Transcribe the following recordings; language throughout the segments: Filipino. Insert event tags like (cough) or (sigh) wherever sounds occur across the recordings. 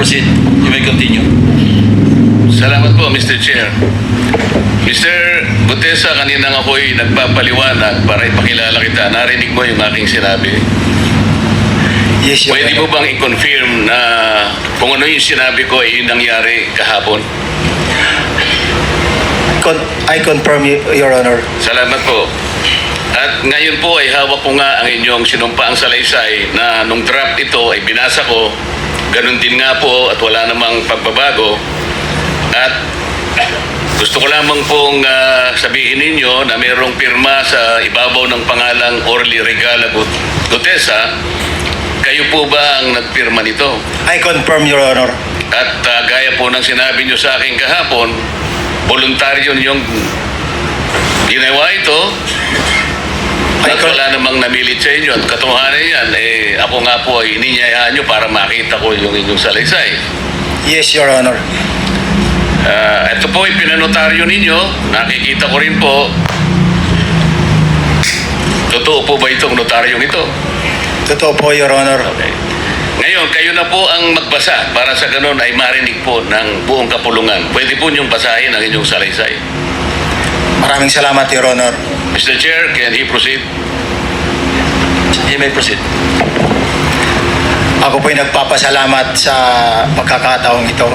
proceed. You may continue. Salamat po, Mr. Chair. Mr. Butesa, kanina nga ako'y nagpapaliwanag para ipakilala kita. Narinig mo yung aking sinabi. Yes, Your Pwede mo bang i-confirm na kung ano yung sinabi ko ay yung nangyari kahapon? Con- I confirm, Your Honor. Salamat po. At ngayon po ay hawak ko nga ang inyong sinumpaang salaysay na nung draft ito ay binasa ko. Ganun din nga po at wala namang pagbabago. At (clears throat) gusto ko lamang pong ah, sabihin ninyo na mayroong pirma sa ibabaw ng pangalang Orly Regala Gut- Gutesa. Kayo po ba ang nagpirma nito? I confirm, Your Honor. At ah, gaya po ng sinabi nyo sa akin kahapon, voluntaryo niyong ginawa ito at wala namang namilit sa inyo at katotohanan yan, eh, ako nga po ay ininyayaan nyo para makita ko yung inyong salaysay. Yes, Your Honor. Ah, ito po yung pinanotaryo ninyo, nakikita ko rin po. Totoo po ba itong notaryong ito? Totoo po, Your Honor. Okay. Ngayon, kayo na po ang magbasa para sa ganun ay marinig po ng buong kapulungan. Pwede po niyong basahin ang inyong salaysay. Maraming salamat, Your Honor. Mr. Chair, can he proceed? You may proceed. Ako po'y nagpapasalamat sa pagkakataong ito.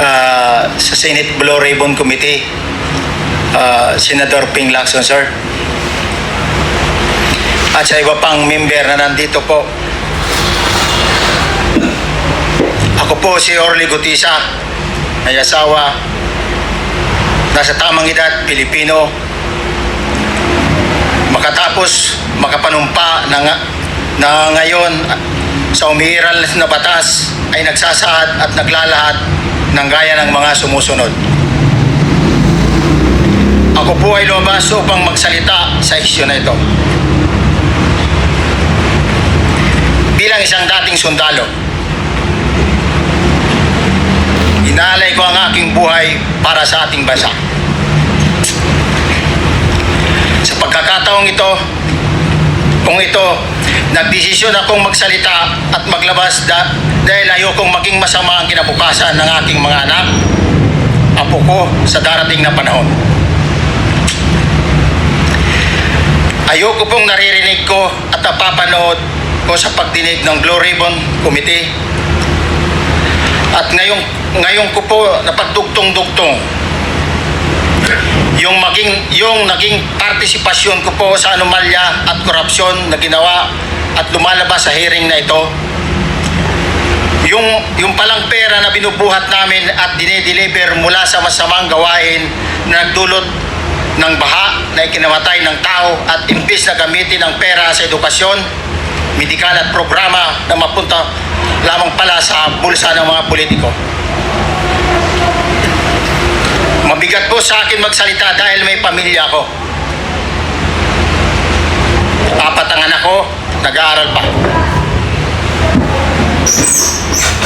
Ah, sa Senate Blue Ribbon Committee, ah, Senator Ping Lacson, sir. At sa iba pang member na nandito po. Ako po si Orly Gutisa, may asawa, nasa tamang edad, Pilipino, makatapos makapanumpa na, na ngayon sa umiiral na batas ay nagsasaad at naglalahat ng gaya ng mga sumusunod. Ako po ay lumabas upang magsalita sa isyu na ito. Bilang isang dating sundalo, inaalay ko ang aking buhay para sa ating bansa. Sa pagkakataong ito, kung ito, nagdesisyon akong magsalita at maglabas da, dahil ayokong maging masama ang kinabukasan ng aking mga anak, apo ko sa darating na panahon. Ayoko pong naririnig ko at napapanood ko sa pagdinig ng Blue Ribbon Committee at ngayong, ngayong ko po napagdugtong-dugtong yung maging yung naging partisipasyon ko po sa anomalya at korupsyon na ginawa at lumalabas sa hearing na ito yung yung palang pera na binubuhat namin at dinedeliver mula sa masamang gawain na nagdulot ng baha na ikinamatay ng tao at imbis na gamitin ang pera sa edukasyon, medikal at programa na mapunta lamang pala sa bulsa ng mga politiko. Mabigat po sa akin magsalita dahil may pamilya ako. Apat ang anak ko, nag-aaral pa.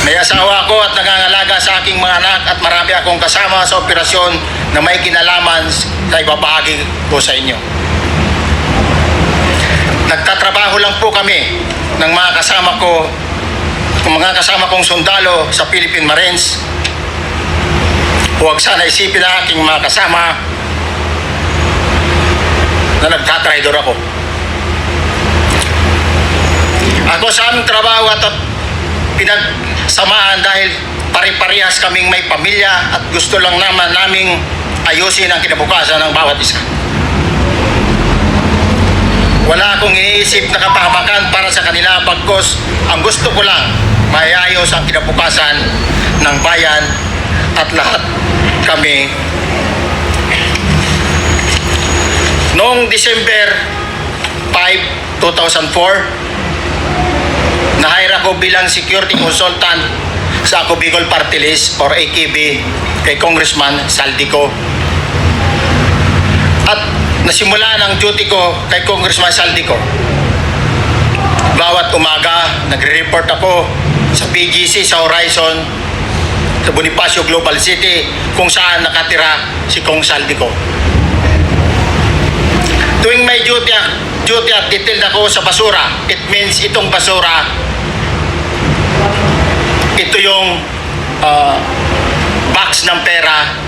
May asawa ako at nangangalaga sa aking mga anak at marami akong kasama sa operasyon na may kinalaman sa ibabahagi ko sa inyo. Nagtatrabaho lang po kami ng mga kasama ko, mga kasama kong sundalo sa Philippine Marines Huwag sana isipin ng aking mga kasama na nagtatraidor ako. Ako sa aming trabaho at pinagsamahan dahil pare-parehas kaming may pamilya at gusto lang naman naming ayusin ang kinabukasan ng bawat isa. Wala akong iniisip na kapahamakan para sa kanila pagkos ang gusto ko lang mayayos ang kinabukasan ng bayan at lahat kami. Noong December 5, 2004 na-hire ako bilang security consultant sa Ako Bicol Party List or AKB kay Congressman Saldico. At nasimula ng duty ko kay Congressman Saldico. Bawat umaga nagre-report ako sa PGC sa Horizon Bonifacio Global City kung saan nakatira si Kong Saldico. Tuwing may duty, duty at detailed ako sa basura, it means itong basura ito yung ah, box ng pera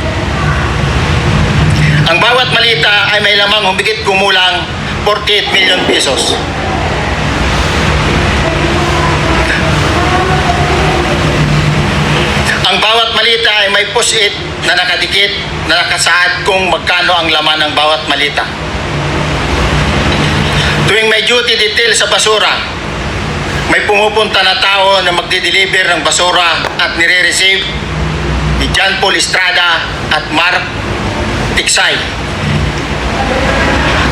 Ang bawat malita ay may lamang humigit kumulang 48 million pesos. Ang bawat malita ay may push-it na nakadikit na nakasaad kung magkano ang laman ng bawat malita. Tuwing may duty detail sa basura, may pumupunta na tao na magdi-deliver ng basura at nire-receive ni John Paul Estrada at Mark Tiksay.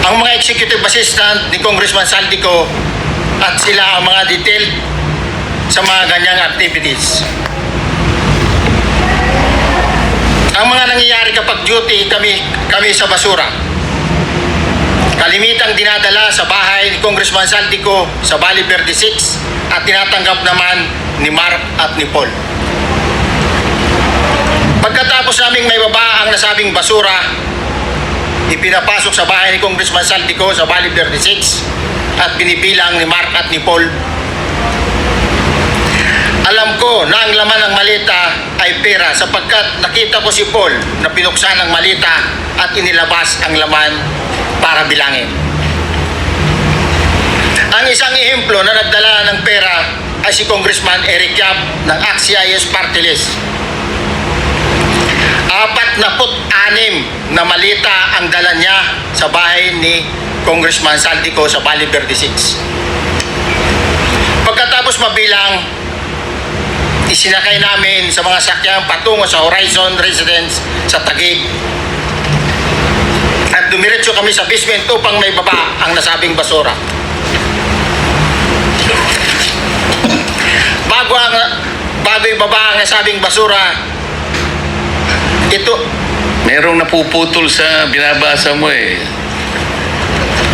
Ang mga executive assistant ni Congressman Saldico at sila ang mga detail sa mga ganyang activities. Ang mga nangyayari kapag duty kami, kami sa basura. Kalimitang dinadala sa bahay ni Congressman Saltico sa Valley Verde 6 at tinatanggap naman ni Mark at ni Paul. Pagkatapos naming may baba ang nasabing basura, ipinapasok sa bahay ni Congressman Saltico sa Valley Verde 6 at binibilang ni Mark at ni Paul alam ko na ang laman ng malita ay pera sapagkat nakita ko si Paul na pinuksan ang malita at inilabas ang laman para bilangin. Ang isang ehemplo na nagdala ng pera ay si Congressman Eric Yap ng AXIS Party List. Apat na put anim na malita ang dala niya sa bahay ni Congressman Saldico sa Valley Verde 6. Pagkatapos mabilang, isinakay namin sa mga sakyang patungo sa Horizon Residence sa Taguig. At dumiretso kami sa basement upang may baba ang nasabing basura. Bago ang bago ibaba ang nasabing basura, ito Merong napuputol sa binabasa mo eh.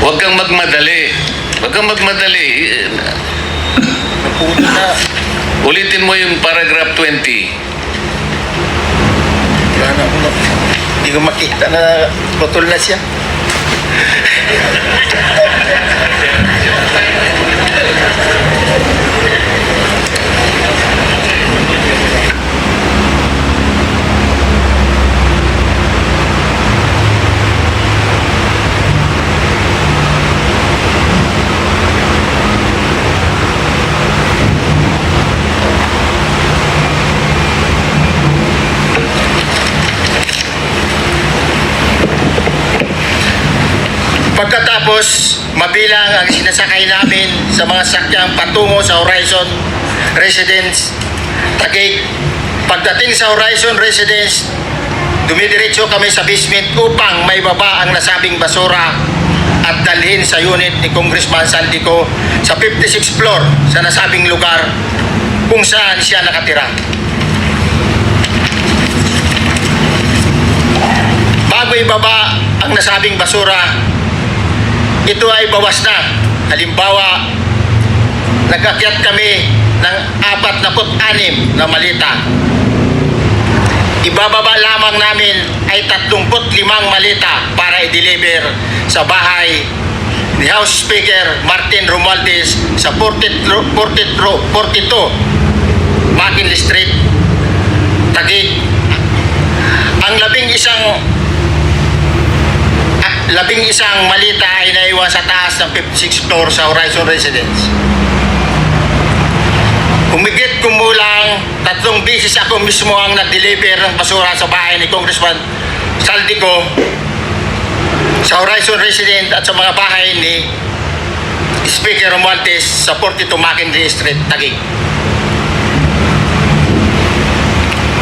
Huwag kang magmadali. Huwag kang magmadali. Eh, puto na Ulitin mo yung paragraph 20. wala na ako hindi ko makita na putol na siya. (laughs) Pagkatapos, mabilang ang sinasakay namin sa mga sakyang patungo sa Horizon Residence Taguig. Pagdating sa Horizon Residence, dumidiretso kami sa basement upang may baba ang nasabing basura at dalhin sa unit ni Congressman Saldico sa 56th floor sa nasabing lugar kung saan siya nakatira. Bago ibaba ang nasabing basura, ito ay bawas na. Halimbawa, nagkakyat kami ng apat na anim na malita. Ibababa lamang namin ay 35 malita para i-deliver sa bahay ni House Speaker Martin Romualdez sa 42, 42, 42 McKinley Street, Taguig. Ang labing isang labing isang malita ay naiwan sa taas ng 56th floor sa Horizon Residence. Humigit kumulang tatlong bisis ako mismo ang nag-deliver ng basura sa bahay ni Congressman Saldico sa Horizon Residence at sa mga bahay ni Speaker Romualdez sa 42 McKinley Street, Taguig.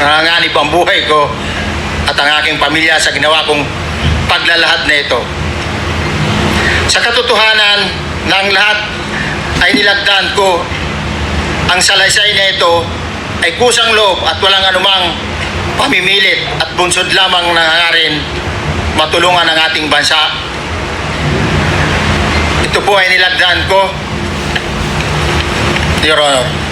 nanganganib ang buhay ko at ang aking pamilya sa ginawa kong paglalahad na ito. Sa katotohanan ng lahat ay nilagdaan ko ang salaysay na ito ay kusang loob at walang anumang pamimilit at bunsod lamang nangangarin matulungan ang ating bansa. Ito po ay nilagdaan ko, Your Honor.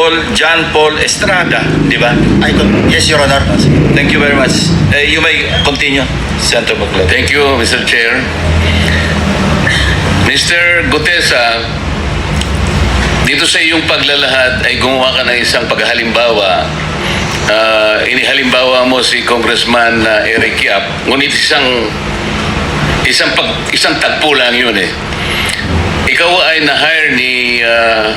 Paul, John Paul Estrada, di ba? I con- yes, Your Honor. Thank you very much. Eh, you may continue, Senator Baclav. Thank you, Mr. Chair. Mr. Gutesa, dito sa iyong paglalahad ay gumawa ka ng isang paghalimbawa. Ah, inihalimbawa mo si Congressman ah, Eric Yap, ngunit isang isang pag, isang tagpo lang yun eh. Ikaw ay na-hire ni ah,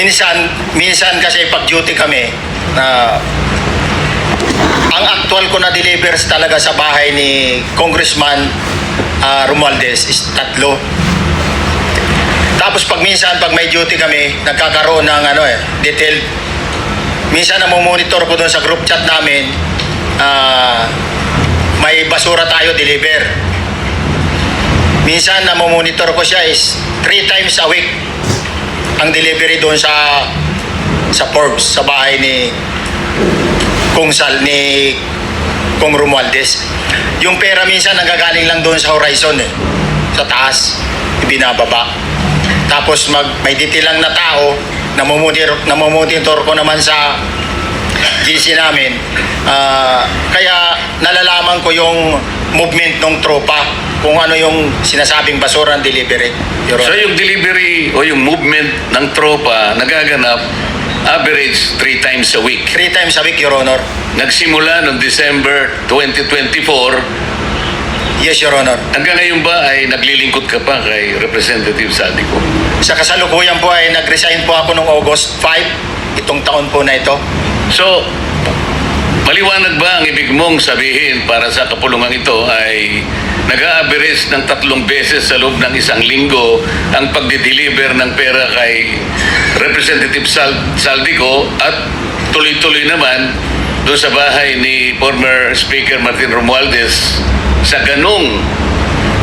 minsan, minsan kasi pag-duty kami na ang actual ko na delivers talaga sa bahay ni Congressman ah, Romualdez is tatlo. Tapos pag minsan, pag may duty kami, nagkakaroon ng ano eh, detail. Minsan namomonitor ko doon sa group chat namin, ah, may basura tayo deliver. Minsan namomonitor ko siya is three times a week ang delivery doon sa sa Forbes, sa bahay ni Kung Sal, ni Kung Romualdez. Yung pera minsan nanggagaling lang doon sa horizon eh, sa taas, ibinababa. Tapos mag, may detail lang na tao, namomonitor, namomonitor ko naman sa GC namin. Ah, kaya nalalaman ko yung movement ng tropa kung ano yung sinasabing basura ng delivery. Your So Honor. yung delivery o yung movement ng tropa nagaganap average three times a week. Three times a week, Your Honor. Nagsimula noong December 2024 Yes, Your Honor. Hanggang ngayon ba ay naglilingkod ka pa kay Representative Saldico? Sa kasalukuyan po ay nag-resign po ako noong August 5, itong taon po na ito. So, maliwanag ba ang ibig mong sabihin para sa kapulungan ito ay nag-a-average ng tatlong beses sa loob ng isang linggo ang pagdi-deliver ng pera kay Representative Sal- Saldico at tuloy-tuloy naman doon sa bahay ni former Speaker Martin Romualdez sa ganong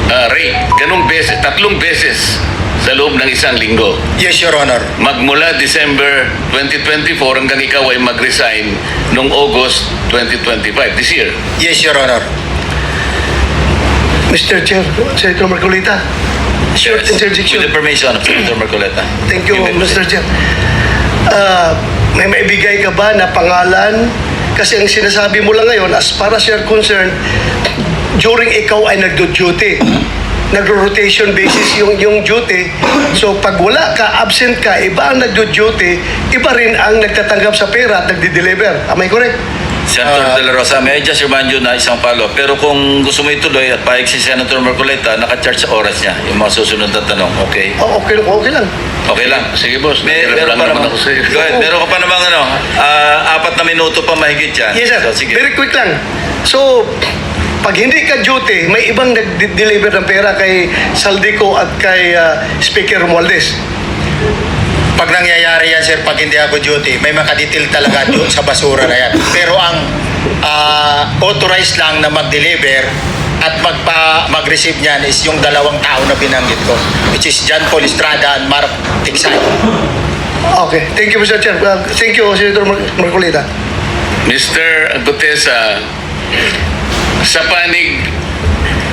ah, rate, ganong beses, tatlong beses sa loob ng isang linggo Yes, Your Honor. magmula December 2024 hanggang ikaw ay mag-resign noong August 2025, this year. Yes, Your Honor. Mr. Chair, Senator Marcolita. Short Yes, interjection. With the permission of Senator Marcoleta. Thank you, Mr. Chair. Ah, may maibigay ka ba na pangalan? Kasi ang sinasabi mo lang ngayon, as far as you're concerned, during ikaw ay nagdo-duty, nagro-rotation basis yung, yung duty. So pag wala ka, absent ka, iba ang nagdo-duty, iba rin ang nagtatanggap sa pera at nagdi-deliver. Am I correct? Senator Ah. De La Rosa, may I just remind you na isang follow Pero kung gusto mo ituloy at pahig si Senator Marcoleta, naka-charge sa oras niya yung mga susunod na tanong. Okay? Oh, okay, okay lang. Okay lang. Sige boss, May, meron pa naman naman. ako sa iyo. Go ahead. Meron ka pa namang ano, ah, apat na minuto pa mahigit yan. Yes, sir. So, sige. Very quick lang. So, pag hindi ka duty, may ibang nag-deliver ng pera kay Saldico at kay ah, Speaker Romualdez. pag nangyayari yan, sir, pag hindi ako duty, may makadetail talaga (laughs) doon sa basura na yan. Pero ang ah, authorized lang na mag-deliver at magpa, mag-receive niyan is yung dalawang tao na binanggit ko, which is John Paul Estrada and Mark Tiksay. Okay. Thank you, Mr. Chair. Uh, thank you, Senator Mar- Marcolita. Mr. Gutesa, sa panig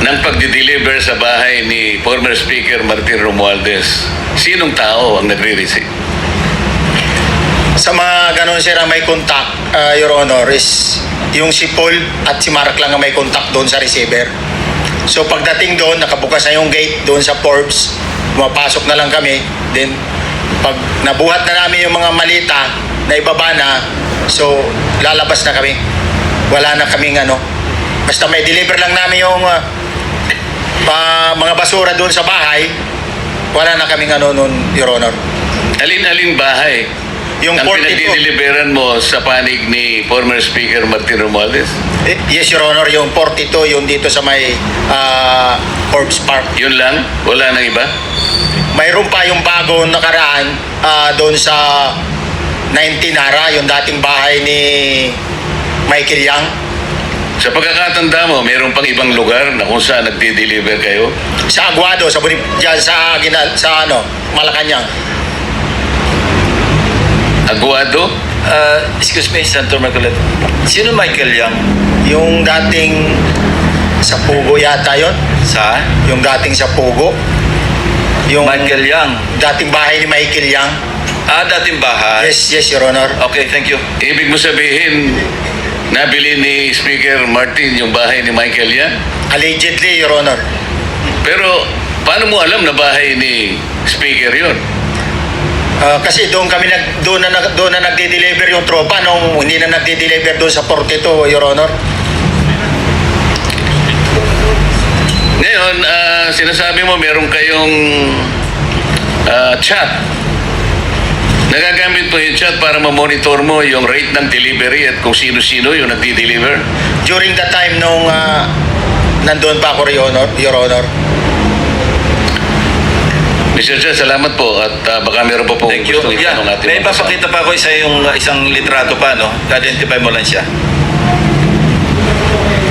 ng pagdi-deliver sa bahay ni former Speaker Martin Romualdez, sinong tao ang nagre-receive? Sa mga ganun, sir, ang may contact, ah, Your Honor, is yung si Paul at si Mark lang ang may contact doon sa receiver. So pagdating doon, nakabukas na yung gate doon sa Forbes, pumapasok na lang kami. Then, pag nabuhat na namin yung mga malita na ibaba na, so lalabas na kami. Wala na kaming ano. Basta may deliver lang namin yung ah, pa- mga basura doon sa bahay, wala na kaming ano noon, Your Honor. Alin-alin bahay Yung ang 42. pinagdi-deliveran mo sa panig ni former Speaker Martin Romualdez? Eh, Yes, Your Honor, yung 42, yung dito sa may ah, Forbes Park. Yun lang? Wala nang iba? Mayroon pa yung bago nakaraan ah, doon sa 19 Nara, yung dating bahay ni Michael Yang. Sa pagkakatanda mo, mayroon pang ibang lugar na kung saan nagdi-deliver kayo? Sa Aguado, sa Bonif- dyan sa, Ginal, sa ano, Malacanang. Aguado? Uh, excuse me, Senator Marcoleta. Sino Michael Yang? Yung dating sa Pugo yata yon Sa? Yung dating sa Pugo. Yung Michael Yang. dating bahay ni Michael Yang. Ah, dating bahay. Yes, yes, Your Honor. Okay, thank you. Ibig mo sabihin, nabili ni Speaker Martin yung bahay ni Michael yan? Allegedly, Your Honor. Pero paano mo alam na bahay ni Speaker yun? Ah, kasi doon kami nag doon na doon na nagde-deliver yung tropa nung hindi na nagde-deliver doon sa 42, Your Honor. Ngayon, ah, sinasabi mo meron kayong ah, chat. Nagagamit mo yung chat para ma-monitor mo yung rate ng delivery at kung sino-sino yung nagdi-deliver. During the time nung ah, nandoon pa ako, Your Honor, Your Honor. Mr. Chair, salamat po at ah, baka meron pa po Thank you. gustong Yeah, ating may papakita pa ako isa yung isang litrato pa, no? Identify mo lang siya.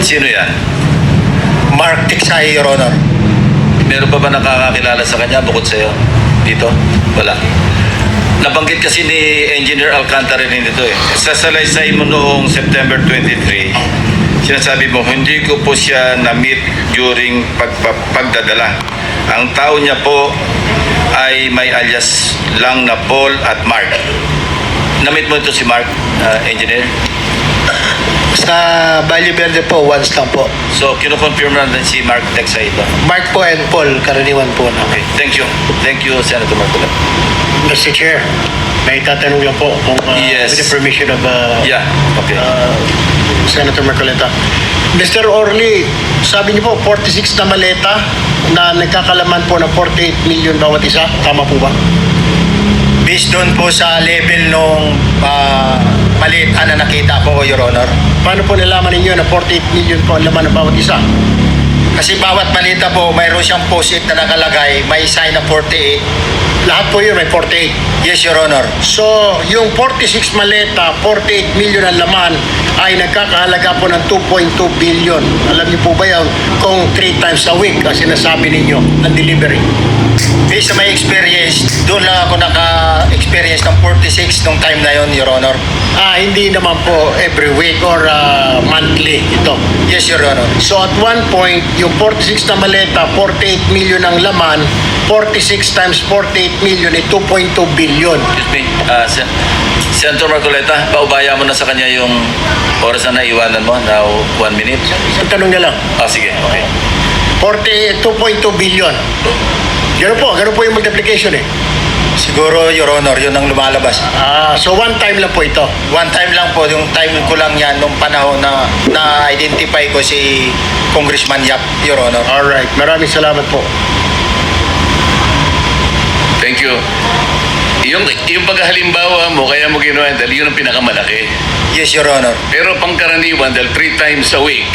Sino yan? Mark Tiksay, Your Honor. Meron pa ba nakakakilala sa kanya bukod sa'yo? Dito? Wala. Nabanggit kasi ni Engineer Alcantara rin dito eh. Sa salaysay mo noong September 23, sinasabi mo, hindi ko po siya na-meet during pagpa- pagdadala. Ang tao niya po ay may alias lang na Paul at Mark. Na-meet mo ito si Mark, uh, Engineer? Sa Valle Verde po, once lang po. So, kinukonfirm na din si Mark Texa ito. Mark po and Paul, karaniwan po na. Okay, thank you. Thank you, Senator Marcola. Mr. Chair, may tatanong lang po kung uh, Yes. with the permission of uh, Yeah, okay. uh, Senator Marcoleta. Mr. Orly, sabi niyo po 46 na maleta na nagkakalaman po ng 48 million bawat isa. Tama po ba? Based doon po sa level nung uh, maliit na nakita ko, Your Honor. Paano po nalaman ninyo na 48 million po ang laman ng bawat isa? Kasi bawat malita po, mayroon siyang post-it na nakalagay, may sign na 48. Lahat po yun may 48. Yes, Your Honor. So, yung 46 maleta, 48 million ang laman ay nagkakahalaga po ng 2.2 billion. Alam niyo po ba yan kung 3 times a week ang sinasabi ninyo ang delivery? Based sa my experience, doon lang ako naka-experience ng 46 nung time na yon, Your Honor. Ah, hindi naman po every week or ah, monthly ito. Yes, Your Honor. So at one point, yung 46 na maleta, 48 million ang laman, 46 times 48 million ay 2.2 billion. Excuse me, uh, Sen- Senator Marcoleta, paubaya mo na sa kanya yung oras na naiwanan mo, now one minute. Ang tanong niya lang, Ah, sige, okay. 40, 2.2 billion. Ganun po, ganun po yung multiplication eh. Siguro, Your Honor, yun ang lumalabas. Ah, so one time lang po ito. One time lang po, yung time ko lang yan, nung panahon na na-identify ko si Congressman Yap, Your Honor. Alright, maraming salamat po. Thank you. Yung, yung paghalimbawa mo, kaya mo ginawa yun dahil yun ang pinakamalaki. Yes, Your Honor. Pero pangkaraniwan, dahil three times a week,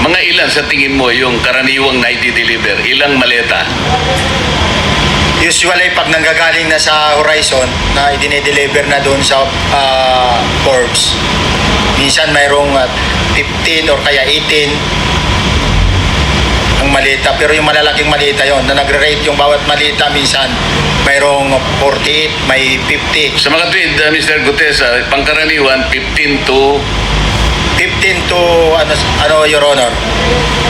mga ilan sa tingin mo yung karaniwang na deliver Ilang maleta? Usually, pag nanggagaling na sa Horizon, na idine-deliver na doon sa ah, Forbes, minsan mayroong ah, 15 or kaya 18 ang malita. Pero yung malalaking malita yon na nagre-rate yung bawat malita, minsan mayroong 48, may 50. Sa mga tweet, uh, Mr. Gutesa, pangkaraniwan, 15 to 15 to, ano, ano Your Honor?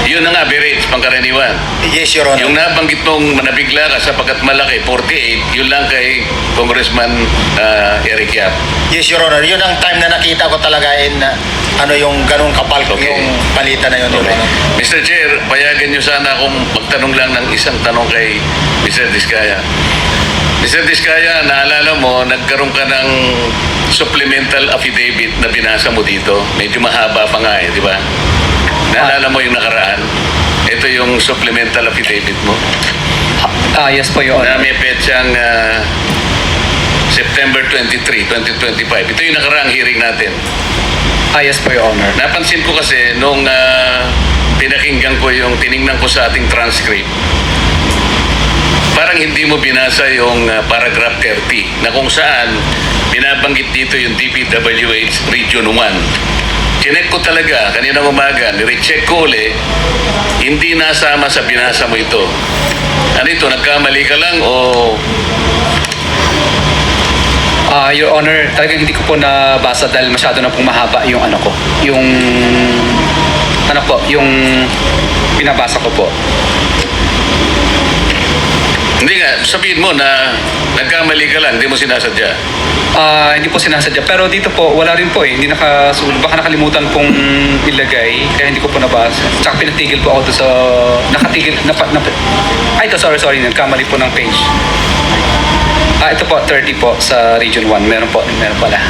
Yun ang average, pangkaraniwan. Yes, Your Honor. Yung nabanggit mong manabigla ka sapagkat malaki, 48, yun lang kay Congressman uh, Eric Yap. Yes, Your Honor. Yun ang time na nakita ko talaga in uh, ano yung ganung kapal Okay. yung palita na yun, Okay. Honor. Mr. Chair, payagan niyo sana akong magtanong lang ng isang tanong kay Mr. Diskaya. Mr. Diskaya, naalala mo, nagkaroon ka ng supplemental affidavit na binasa mo dito. Medyo mahaba pa nga eh, di ba? Naalala mo yung nakaraan? Ito yung supplemental affidavit mo Ah, yes po, Your na Honor. may petsang ah, September 23, 2025. Ito yung nakaraang hearing natin. Ah, yes po, Your Honor. Napansin ko kasi nung ah, pinakinggan ko yung tiningnan ko sa ating transcript, parang hindi mo binasa yung ah, paragraph 30 na kung saan binabanggit dito yung DPWH Region 1. Chinek ko talaga kanina umaga, nirecheck ko uli, hindi nasama sa binasa mo ito. Ano ito, nagkamali ka lang o Ah, Your Honor, talagang hindi ko po nabasa dahil masyado na pong mahaba yung ano ko. Yung, ano po, yung binabasa ko po. Hindi nga, sabihin mo na nagkamali ka lang, hindi mo sinasadya. Ah, hindi po sinasadya. Pero dito po, wala rin po eh. Hindi nakasulog. Baka nakalimutan pong ilagay. Kaya hindi ko po nabasa. Tsaka pinatigil po ako doon sa... Nakatigil... Napa, napa, ay, ito, sorry, sorry. Nagkamali po ng page. Ah, ito po, 30 po sa Region 1. Meron po, meron pala.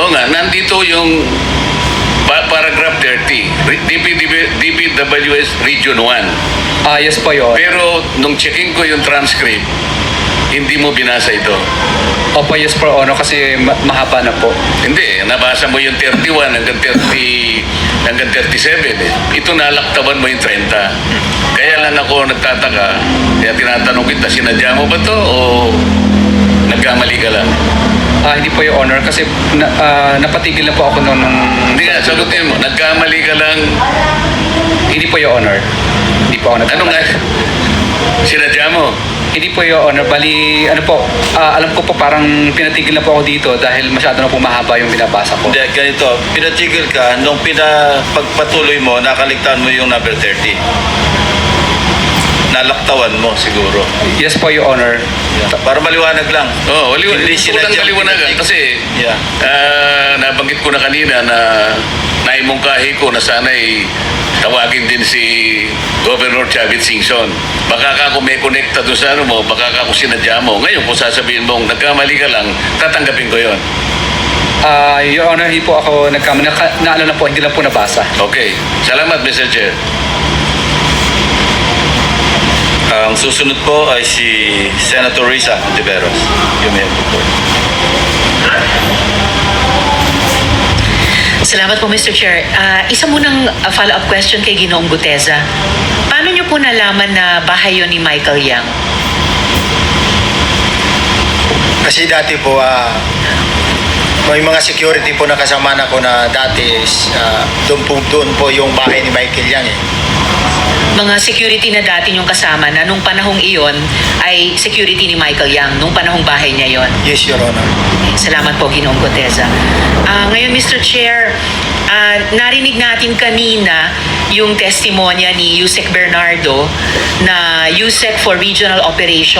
Oo nga, nandito yung pa- paragraph 30, Re- DP, DPWS Region 1. Ah, yes po, Your Honor. Pero nung checking ko yung transcript, hindi mo binasa ito. Opo, yes po, Honor, kasi ma- mahaba na po. Hindi, nabasa mo yung 31 hanggang 30 hanggang 37 eh. Ito nalaktaban mo yung 30. Kaya lang ako nagtataka, kaya tinatanong kita, sinadya mo ba to o nagkamali ka lang? Ah, hindi po yung honor kasi na, ah, napatigil na po ako noon nung... Hindi nga, sagutin mo, nagkamali ka lang, Hindi po yung honor. Hindi po ako ano nga, sinadya mo? Hindi po yung honor. Bali, ano po, ah, alam ko po parang pinatigil na po ako dito dahil masyado na po mahaba yung binabasa ko. Hindi, ganito, pinatigil ka, nung pinapagpatuloy mo, nakaligtaan mo yung number 30. Nalaktawan mo siguro. Yes po yung honor. Para maliwanag lang. Oo, oh, wali, Hindi gusto ko lang sinadyang maliwanagan kasi Yeah. ah, nabanggit ko na kanina na naimungkahi ko na sana'y tawagin din si Governor Chavit Singson. Baka ka kung may connecta doon sa ano mo, baka ka kung sinadya mo. Ngayon, kung sasabihin mong nagkamali ka lang, tatanggapin ko yon. Ah, your honor, hindi po ako nagkamali. Naka, naalala po, hindi lang po nabasa. Okay. Salamat, Mr. Chair. Ang susunod po ay si Senator Risa Tiveros. You may have the floor. Salamat po, Mr. Chair. Ah, isa munang ah, follow-up question kay Ginoong Guteza. Paano niyo po nalaman na bahay yun ni Michael Yang? Kasi dati po, ah, may mga security po na kasama na ko na dati is ah, doon po, doon po yung bahay ni Michael Yang eh. Mga security na dati niyong kasama na nung panahong iyon ay security ni Michael Yang, nung panahong bahay niya yon. Yes, Your Honor. Salamat po, Ginoong Guteza. Ah, ngayon, Mr. Chair, ah, narinig natin kanina yung testimonya ni Yusek Bernardo na Yusek for Regional Operations